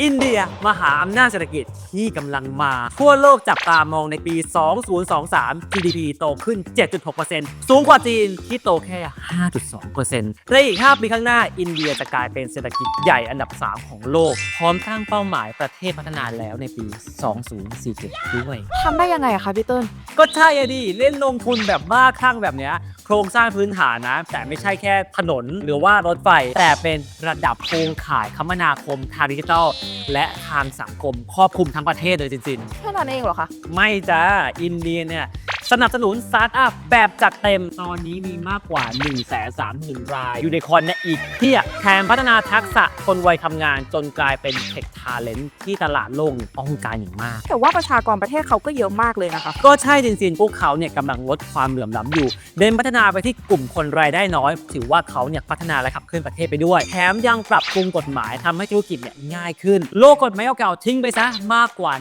อินเดียมหาอำนาจเศรษฐกิจที่กำลังมา ทั่วโลกจับตามองในปี 2023 GDP โตขึ้น 7.6%สูงกว่าจีนที่โตแค่ 5.2%ในอีก 5 ปีข้างหน้า อินเดียจะกลายเป็นเศรษฐกิจใหญ่อันดับ 3 ของโลก พร้อมตั้งเป้าหมายประเทศพัฒนาแล้วในปี 2047 ด้วย ทำได้ยังไงอะคะพี่เติ้ล ก็ใช่อะดิเล่นลงทุนแบบบ้าคลั่งแบบเนี้ยโครงสร้างพื้นฐานนะ แต่ไม่ใช่แค่ถนนหรือว่ารถไฟ แต่เป็นระดับโครงข่ายคมนาคมทางดิจิทัล และทางสังคมครอบคลุมทั้งประเทศเลยจริงแค่นั้นเองเหรอคะๆไม่จ้าอินเดียเนี่ย สนับสนุนสตาร์ทอัพแบบจัดเต็ม ตอนนี้มีมากกว่า1 3 0 0 0 0รายอยู่ในคอนเนี่ยอีกเพียบแถมพัฒนาทักษะคนวัยทำงานจนกลายเป็นเทคทาเลนที่ตลาดโลกต้องการอย่างมาก แต่ว่าประชากรประเทศเขาก็เยอะมากเลยนะคะ ก็ใช่จริงๆ พวกเขาเนี่ยกำลังลดความเหลื่อมล้ำอยู่เน้นพัฒนาไปที่กลุ่มคนรายได้น้อย ถือว่าเขาเนี่ยพัฒนาและขับเคลื่อนประเทศไปด้วย แถมยังปรับปรุงกฎหมายทำให้ธุรกิจเนี่ยง่ายขึ้น โลกกฎหมายเก่าๆทิ้งไปซะมากกว่า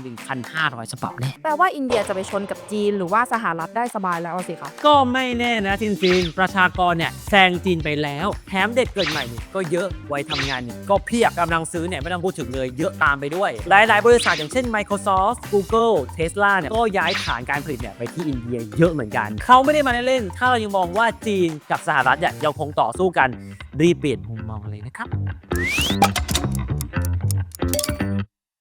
1,500ฉบับแน่แปลว่าอินเดียจะไปชนกับจีนหรือว่าสหรัฐได้สบายแล้วสิคะก็ไม่แน่นะจริงๆประชากรเนี่ยแซงจีนไปแล้ว แถมเด็กเกิดใหม่นี่ก็เยอะวัยทำงานนี่ก็เพียบกำลังซื้อเนี่ยไม่ต้องพูดถึงเลยเยอะตามไปด้วย หลาย ๆ บริษัทอย่างเช่น Microsoft Google Tesla เนี่ยก็ย้ายฐานการผลิตเนี่ยไปที่อินเดียเยอะเหมือนกัน เขาไม่ได้มาเล่นๆถ้าเรายังมองว่าจีนกับสหรัฐเนี่ยยังคงต่อสู้กันรีบเปลี่ยนมุมมองเลยนะครับ